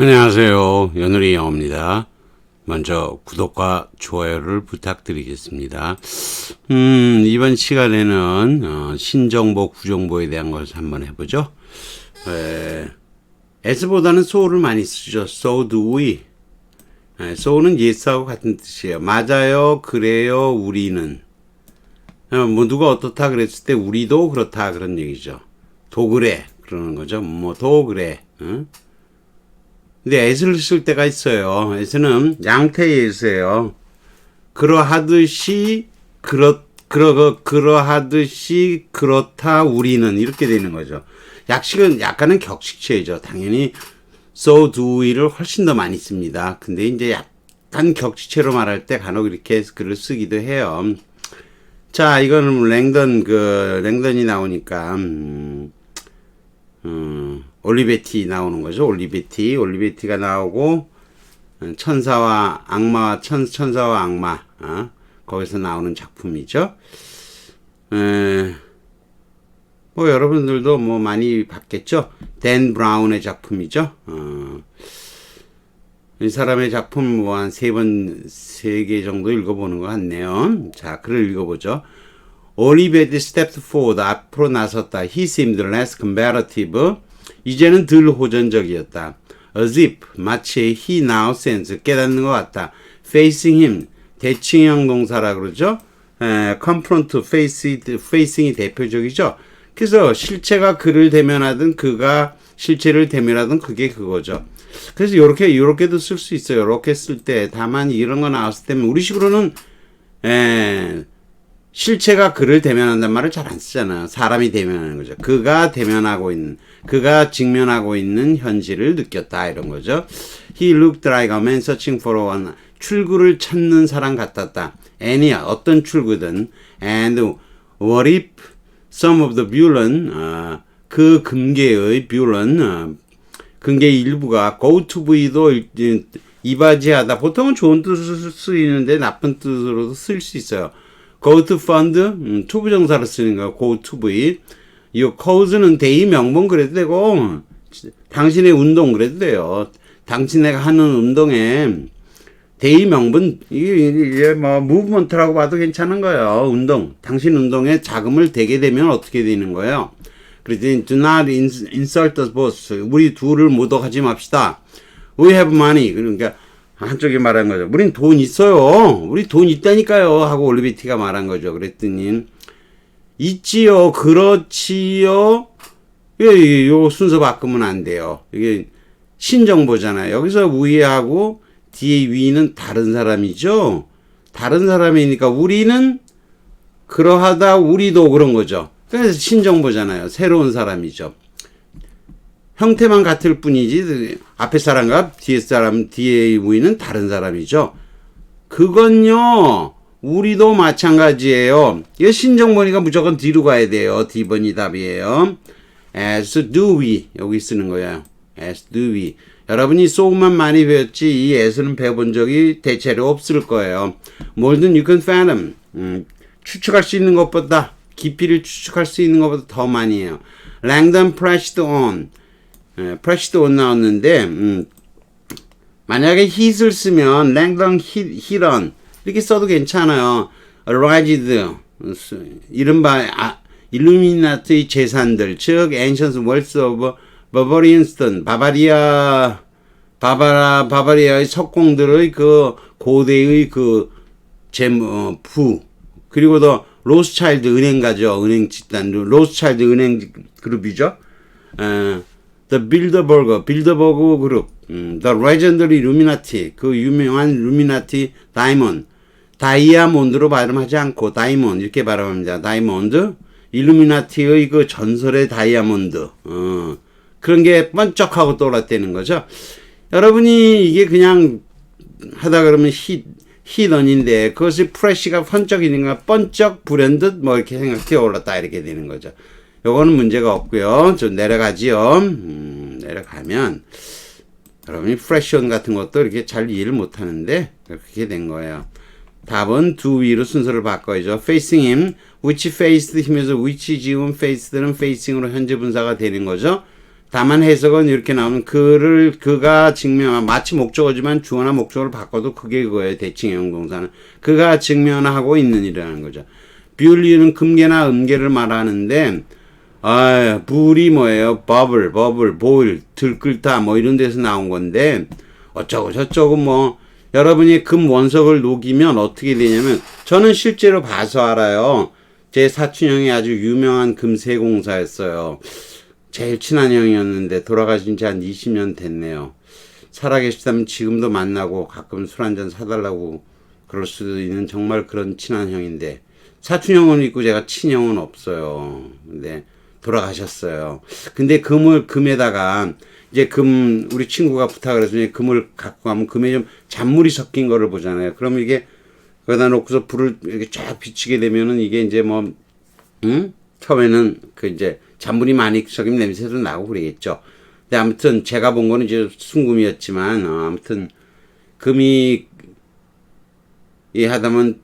안녕하세요. 연우리 영어입니다. 먼저 구독과 좋아요를 부탁드리겠습니다. 음, 이번 시간에는 어, 신정보, 구정보에 대한 것을 한번 해보죠. 에, S보다는 so를 많이 쓰죠. So do we. 에, so는 yes하고 같은 뜻이에요. 맞아요, 그래요, 우리는. 어, 뭐 누가 어떻다 그랬을 때 우리도 그렇다 그런 얘기죠. 도 그래 그러는 거죠. 뭐도 그래. 응? 근데 애를 쓸 때가 있어요. 애는 양태의 애세요. 그러하듯이 그렇 그러 그러하듯이 그렇다 우리는 이렇게 되는 거죠. 약식은 약간은 격식체이죠. 당연히 so do we를 훨씬 더 많이 씁니다. 근데 이제 약간 격식체로 말할 때 간혹 이렇게 글을 쓰기도 해요. 자, 이거는 랭던 그 랭던이 나오니까 음, 음, 올리베티 나오는 거죠. 올리베티, 올리베티가 나오고 음, 천사와 악마와 천 천사와 악마 어? 거기서 나오는 작품이죠. 에, 뭐 여러분들도 뭐 많이 봤겠죠. 댄 브라운의 작품이죠. 어, 이 사람의 작품 뭐 한 세 번, 세 개 정도 읽어보는 것 같네요. 자, 글을 읽어보죠. 올리베드 stepped forward. 앞으로 나섰다. He seemed less combative. 이제는 덜 호전적이었다. As if, 마치 he now sensed, 깨닫는 것 같다. Facing him, 대칭형 동사라 그러죠. 에, confront, facing이 대표적이죠. 그래서 실체가 그를 대면하든 그가 실체를 대면하든 그게 그거죠. 그래서 요렇게 요렇게도 쓸 수 있어요. 요렇게 쓸 때 다만 이런 거 나왔을 때는 우리 식으로는 에, 실체가 그를 대면한단 말을 잘 안 쓰잖아. 사람이 대면하는 거죠. 그가 대면하고 있는, 그가 직면하고 있는 현실을 느꼈다 이런 거죠. He looked like a man searching for one. 출구를 찾는 사람 같았다. any야 어떤 출구든 and what if some of the villain 어, 그 금계의 villain 어, 근계의 일부가 go to be도 이바지하다. 보통은 좋은 뜻으로 쓰이는데 나쁜 뜻으로도 쓸 수 있어요. Go to fund, 음, 투부정사로 쓰는 거 go to be. 이 cause는 대의 명분 그래도 되고, 당신의 운동 그래도 돼요. 당신네가 하는 운동에 대의 명분, 이게, 이게 뭐, 무브먼트라고 봐도 괜찮은 거예요. 운동. 당신 운동에 자금을 대게 되면 어떻게 되는 거예요? 그랬더니, do not insult the boss. 우리 둘을 모독하지 맙시다. We have money. 그러니까, 한쪽이 말한 거죠. 우린 돈 있어요. 우리 돈 있다니까요. 하고 올리비티가 말한 거죠. 그랬더니, 있지요. 그렇지요. 예, 요 순서 바꾸면 안 돼요. 이게 신정보잖아요. 여기서 우회하고 뒤에 위는 다른 사람이죠. 다른 사람이니까 우리는 그러하다 우리도 그런 거죠. 그래서 신정보잖아요. 새로운 사람이죠. 형태만 같을 뿐이지 앞에 사람과 뒤에 사람 뒤에 우리는 다른 사람이죠. 그건요. 우리도 마찬가지예요. 이 신정보니까 무조건 뒤로 가야 돼요. D번이 답이에요. As do we 여기 쓰는 거예요. As do we 여러분이 so만 많이 배웠지 이 as는 배워본 적이 대체로 없을 거예요. 뭐든 you can fathom 음, 추측할 수 있는 것보다 깊이를 추측할 수 있는 것보다 더 많이 해요. Langdon 예, pressed on 나왔는데 음, 만약에 hit을 쓰면 Langdon hit, on 이렇게 써도 괜찮아요. Raised 이른바 아, 일루미나트의 재산들 즉 ancient wealth of 바바리아 바바라 바바리아의 석공들의 그 고대의 그 재무 어, 부 그리고 더 로스차일드 은행가죠 은행 집단 로스차일드 은행 그룹이죠. 에, The Bilderberg, 빌더버그 그룹, 음, The Legendary Illuminati, 그 유명한 루미나티 다이몬드, 다이아몬드로 발음하지 않고 다이몬드 이렇게 발음합니다. 다이몬드, 일루미나티의 그 전설의 다이아몬드, 어, 그런 게 번쩍하고 떠올랐다는 거죠. 여러분이 이게 그냥 하다 그러면 히, 히던인데 그것이 프레쉬가 번쩍이니까 번쩍 불현듯 뭐 이렇게 생각해 올랐다 이렇게 되는 거죠. 요거는 문제가 없고요. 좀 내려가지요. 음, 내려가면 여러분이 프레시온 같은 것도 이렇게 잘 이해를 못 하는데 그렇게 된 거예요. 답은 두 위로 순서를 바꿔야죠. facing him, which faced him에서 which 지금 faced는 facing으로 현재 분사가 되는 거죠. 다만 해석은 이렇게 나오는 그를 그가 증명한 마치 목적어지만 주어나 목적어를 바꿔도 그게 그거예요. 대칭형 동사는 그가 증명하고 있는 일이라는 거죠. 뷰리는 금계나 음계를 말하는데 아, 불이 뭐예요? 버블, 버블, 보일, 들끓다 뭐 이런 데서 나온 건데 어쩌고 저쩌고 뭐 여러분이 금 원석을 녹이면 어떻게 되냐면 저는 실제로 봐서 알아요. 제 사촌 형이 아주 유명한 금세공사였어요. 제일 친한 형이었는데 돌아가신 지 한 20년 됐네요. 살아계시다면 지금도 만나고 가끔 술 한잔 사달라고 그럴 수도 있는 정말 그런 친한 형인데 사촌 형은 있고 제가 친형은 없어요. 근데 돌아가셨어요. 근데 금을 금에다가 이제 금 우리 친구가 부탁을 해서 이제 금을 갖고 가면 금에 좀 잔물이 섞인 거를 보잖아요. 그럼 이게 거기다 놓고서 불을 이렇게 쫙 비치게 되면은 이게 이제 뭐 응? 처음에는 그 이제 잔물이 많이 섞인 냄새도 나고 그러겠죠. 근데 아무튼 제가 본 거는 이제 순금이었지만 어, 아무튼 금이 이 하다면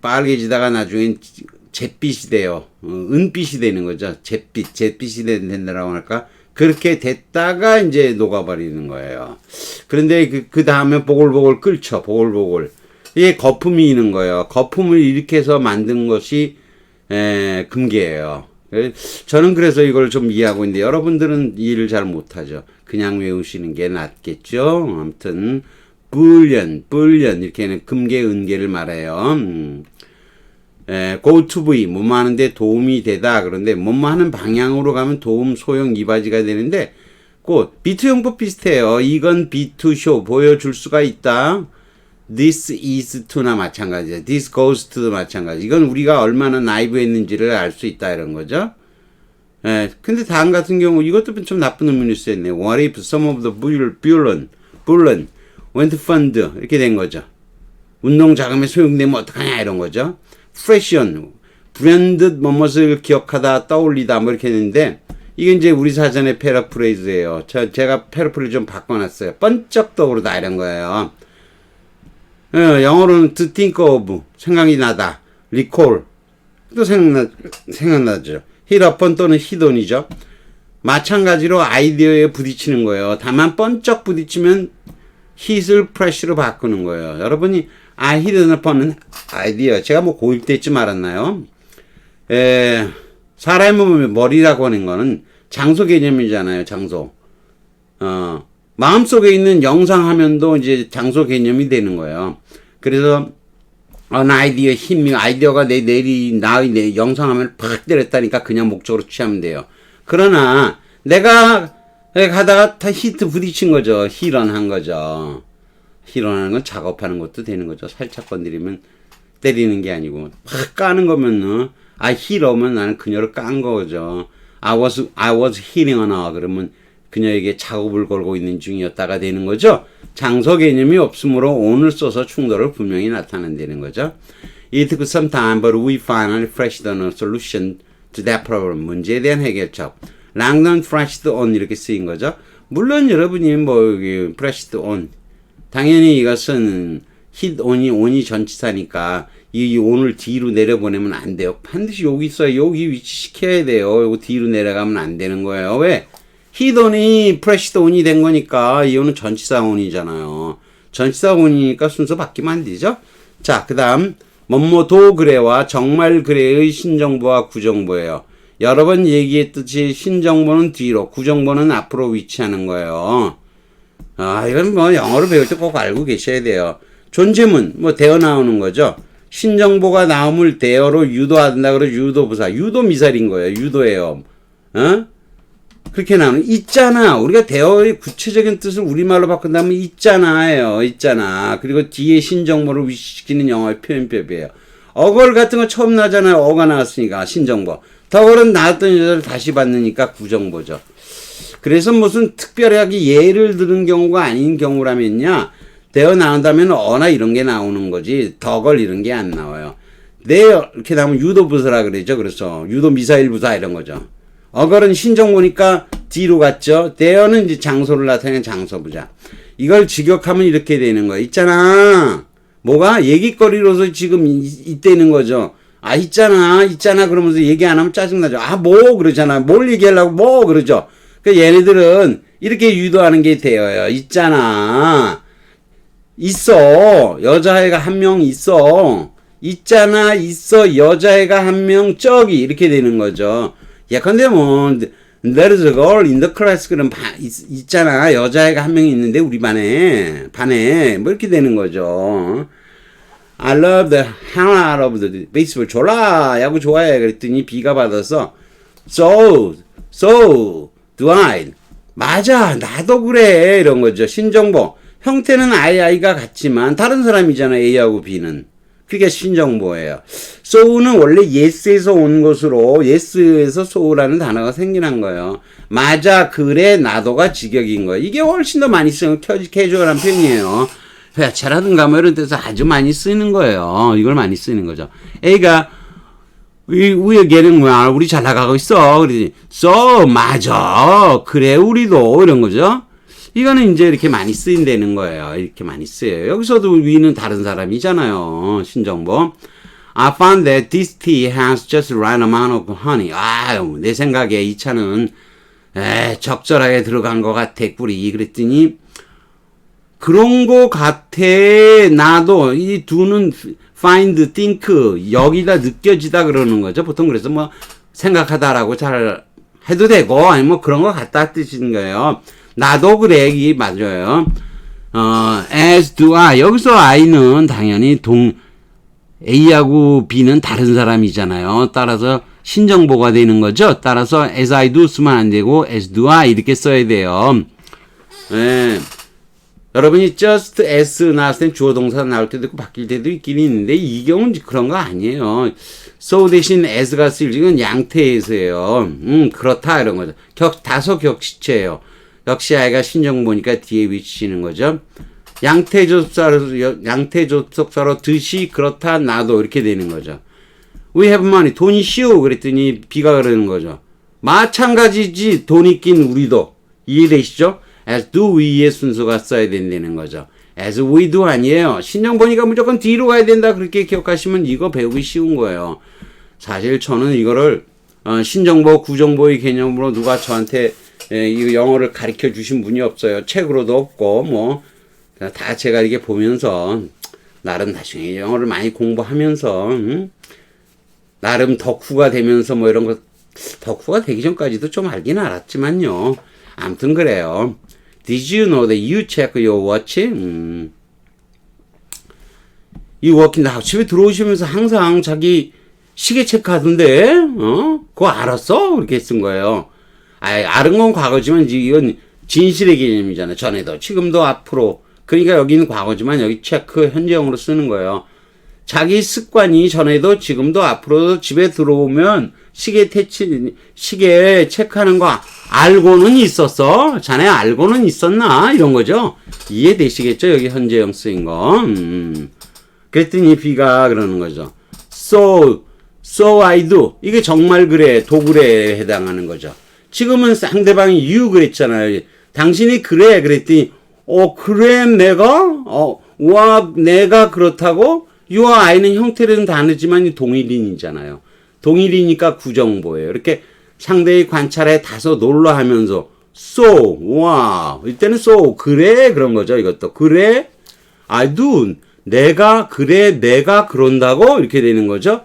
빨개지다가 나중엔 잿빛이 돼요. 어, 은빛이 되는 거죠. 잿빛, 잿빛이 된- 된다라고 할까? 그렇게 됐다가 이제 녹아버리는 거예요. 그런데 그, 그 다음에 보글보글 끓죠. 보글보글. 이게 거품이 있는 거예요. 거품을 일으켜서 만든 것이 에, 금계예요. 에, 저는 그래서 이걸 좀 이해하고 있는데 여러분들은 이해를 잘 못하죠. 그냥 외우시는 게 낫겠죠. 아무튼 불련, 불련 이렇게는 금계, 은계를 말해요. 음. 에, go to be 뭐뭐 하는데 도움이 되다. 그런데 뭐뭐 하는 방향으로 가면 도움 소용 이바지가 되는데 꼭 비투용법 비슷해요. 이건 to show 보여줄 수가 있다. This is to나 마찬가지야. This goes to도 마찬가지. 이건 우리가 얼마나 나이브했는지를 알 수 있다 이런 거죠. 예, 근데 다음 같은 경우 이것도 좀 나쁜 의미를 쓰였네 what if some of the bull, bullion, bullion went fund 이렇게 된 거죠. 운동 자금에 소용되면 어떡하냐 이런 거죠. 프레션 브랜드 뭐뭇을 기억하다 떠올리다 뭐 이렇게 했는데 이게 이제 우리 사전의 패러프레이즈예요. 저 제가 패러프를 좀 바꿔놨어요. 번쩍 떠오르다 이런 거예요. 어, 영어로는 to think of 생각이 나다. recall 또 생각나 생각나죠. upon 또는 on이죠. 마찬가지로 아이디어에 부딪히는 거예요. 다만 번쩍 부딪히면 hit을 press로 바꾸는 거예요. 여러분이 I hit upon 아이디어. 제가 뭐 고1 때쯤 알았나요? 에, 사람의 머리라고 하는 거는 장소 개념이잖아요. 장소. 어, 마음속에 있는 영상 화면도 이제 장소 개념이 되는 거예요. 그래서 an idea 힘이 아이디어가 내 내리 나의 내 영상 화면을 팍 때렸다니까 그냥 목적으로 취하면 돼요. 그러나 내가 가다가 다 히트 부딪힌 거죠. 히런 한 거죠. 히런하는 건 작업하는 것도 되는 거죠. 살짝 건드리면 때리는 게 아니고 팍 까는 거면은 아 히러면 나는 그녀를 깐 거죠. I was I was hitting on her 그러면 그녀에게 작업을 걸고 있는 중이었다가 되는 거죠. 장소 개념이 없으므로 on을 써서 충돌을 분명히 나타낸다는 거죠. It took some time, but we finally flashed on a solution to that problem. 문제에 대한 해결책. Langdon flashed on 이렇게 쓰인 거죠. 물론 여러분이 뭐 여기 flashed on 당연히 이것은 hit on이 on이 전치사니까 이 on을 뒤로 내려보내면 안 돼요. 반드시 여기 있어요. 여기 위치 시켜야 돼요. 이거 뒤로 내려가면 안 되는 거예요. 왜? hit on이 pressed on이 된 거니까 이거는 전치사 on이잖아요. 전치사 on이니까 순서 바뀌면 안 되죠. 자, 그 다음 뭐뭐도 그래와 정말 그래의 신정보와 구정보예요. 여러 번 얘기했듯이 신정보는 뒤로, 구정보는 앞으로 위치하는 거예요. 아, 이건 뭐 영어를 배울 때 꼭 알고 계셔야 돼요. 존재문, 뭐 되어 나오는 거죠. 신정보가 나옴을 대어로 유도한다 그러 유도부사. 유도 미사일인 거예요. 유도예요. 어? 그렇게 나오는 있잖아. 우리가 대어의 구체적인 뜻을 우리말로 바꾼다면 있잖아예요. 있잖아. 그리고 뒤에 신정보를 위시키는 영어의 표현법이에요. 어걸 같은 거 처음 나잖아요. 어가 나왔으니까 신정보. 덕을은 나왔던 여자를 다시 받으니까 구정보죠. 그래서 무슨 특별하게 예를 드는 경우가 아닌 경우라면요. 되어 나온다면 어나 이런 게 나오는 거지. 덕을 이런 게 안 나와요. 네, 이렇게 나오면 유도 부사라 그러죠. 그래서 유도 미사일 부사 이런 거죠. 어걸은 신정보니까 뒤로 갔죠. 대어는 이제 장소를 나타내는 장소 부자. 이걸 직역하면 이렇게 되는 거예요. 있잖아. 뭐가 얘기거리로서 지금 이- 있다는 거죠. 아 있잖아, 있잖아 그러면서 얘기 안 하면 짜증나죠. 아 뭐 그러잖아. 뭘 얘기하려고 뭐 그러죠. 그 얘네들은 이렇게 유도하는 게 되어요. 있잖아. 있어. 여자애가 한 명 있어. 있잖아, 있어. 여자애가 한 명 저기 이렇게 되는 거죠. 예컨대 뭐 there's a girl in the class 그럼 바, 있, 있잖아. 여자애가 한 명 있는데 우리 반에 반에 뭐 이렇게 되는 거죠. I love the hell out of the baseball. 졸라 야구 좋아해. 그랬더니 B가 받아서 so so I. 맞아 나도 그래 이런 거죠. 신정보. 형태는 I가 같지만 다른 사람이잖아 A하고 B는. 그게 신정보예요. so는 원래 yes에서 온 것으로 yes에서 so라는 단어가 생겨난 거예요. 맞아 그래 나도가 직역인 거예요. 이게 훨씬 더 많이 쓰는 캐주얼한 표현이에요. 회차라든가 뭐 이런 데서 아주 많이 쓰는 거예요. 이걸 많이 쓰는 거죠. A가 we're getting well. 우리 잘 나가고 있어. 그러지. So, 맞아. 그래, 우리도. 이런 거죠. 이거는 이제 이렇게 많이 쓰인다는 거예요. 이렇게 많이 쓰여요. 여기서도 we는 다른 사람이잖아요. 신정보. I found that this tea has just right amount of honey. 아, 내 생각에 이 차는 에, 적절하게 들어간 것 같아. 꿀이. 그랬더니 그런 거 같아. 나도 이 두는 find, think 여기다 느껴지다 그러는 거죠. 보통 그래서 뭐 생각하다라고 잘 해도 되고 아니면 뭐 그런 거 같다 뜻인 거예요. 나도 그래 이 맞아요. 어, as do I 여기서 I는 당연히 동 A하고 B는 다른 사람이잖아요. 따라서 신정보가 되는 거죠. 따라서 as I do 쓰면 안 되고 as do I 이렇게 써야 돼요. 예. 여러분이 just as 나왔을 땐 주어 동사 나올 때도 있고 바뀔 때도 있긴 있는데 이 경우는 그런 거 아니에요. so 대신 as가 건 양태에서예요. 음 그렇다 이런 거죠. 격 다소 격시체예요. 역시 아이가 신정 보니까 뒤에 위치는 거죠. 양태 접속사로 양태 접속사로 듯이 그렇다 나도 이렇게 되는 거죠. We have money 돈이 쉬우 그랬더니 비가 그러는 거죠. 마찬가지지 돈이 낀 우리도 이해되시죠? As do we의 순서가 써야 된다는 거죠. as we do 아니에요. 신령 보니까 무조건 뒤로 가야 된다 그렇게 기억하시면 이거 배우기 쉬운 거예요. 사실 저는 이거를 어, 신정보, 구정보의 개념으로 누가 저한테 에, 이 영어를 가르쳐 주신 분이 없어요. 책으로도 없고 뭐 다 제가 이게 보면서 나름 나중에 영어를 많이 공부하면서 음? 나름 덕후가 되면서 뭐 이런 거 덕후가 되기 전까지도 좀 알긴 알았지만요. 아무튼 그래요. Did you know that you check your watch? 음. 이 워킹 나 집에 들어오시면서 항상 자기 시계 체크하던데, 어? 그거 알았어? 이렇게 쓴 거예요. 아, 아는 건 과거지만 이건 진실의 개념이잖아요. 전에도 지금도 앞으로. 그러니까 여기는 과거지만 여기 체크 현재형으로 쓰는 거예요. 자기 습관이 전에도 지금도 앞으로도 집에 들어오면 시계 태치 시계 체크하는 거 알고는 있었어. 자네 알고는 있었나 이런 거죠. 이해되시겠죠? 여기 현재형 쓰인 거. 음. 그랬더니 B가 그러는 거죠. So so I do 이게 정말 그래 도굴에 해당하는 거죠. 지금은 상대방이 you 그랬잖아요. 당신이 그래 그랬더니 어 그래 내가 어 와 내가 그렇다고 유와 아이는 형태는 다르지만 동일인이잖아요. 동일이니까 구정보예요. 이렇게 상대의 관찰에 다소 놀라하면서 so 와 이때는 so 그래 그런 거죠. 이것도 그래 I do 내가 그래 내가 그런다고 이렇게 되는 거죠.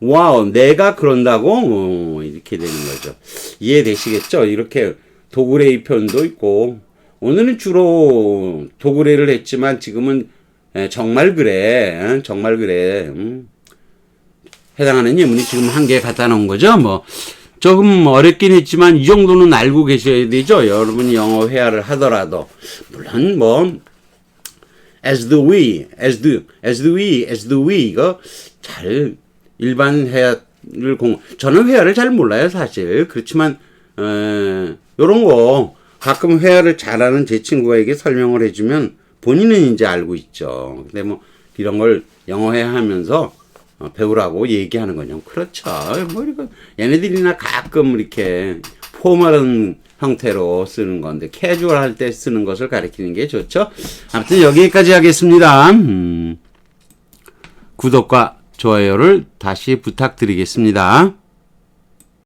와우 내가 그런다고 어, 이렇게 되는 거죠. 이해되시겠죠? 이렇게 도구레이 표현도 있고 오늘은 주로 도구레를 했지만 지금은 에, 정말 그래 에, 정말 그래 음. 해당하는 예문이 지금 한 개 갖다 놓은 거죠. 뭐 조금 어렵긴 했지만 이 정도는 알고 계셔야 되죠. 여러분이 영어 회화를 하더라도 물론 뭐 as do we, as do, as do we, as do we 이거 잘 일반 회화를 공 저는 회화를 잘 몰라요 사실 그렇지만 어, 요런 거 가끔 회화를 잘하는 제 친구에게 설명을 해주면 본인은 이제 알고 있죠. 근데 뭐 이런 걸 영어 회화하면서 어, 배우라고 얘기하는 거죠. 그렇죠. 뭐 이거 얘네들이나 가끔 이렇게 포멀한 형태로 쓰는 건데 캐주얼 할 때 쓰는 것을 가리키는 게 좋죠. 아무튼 여기까지 하겠습니다. 음, 구독과 좋아요를 다시 부탁드리겠습니다.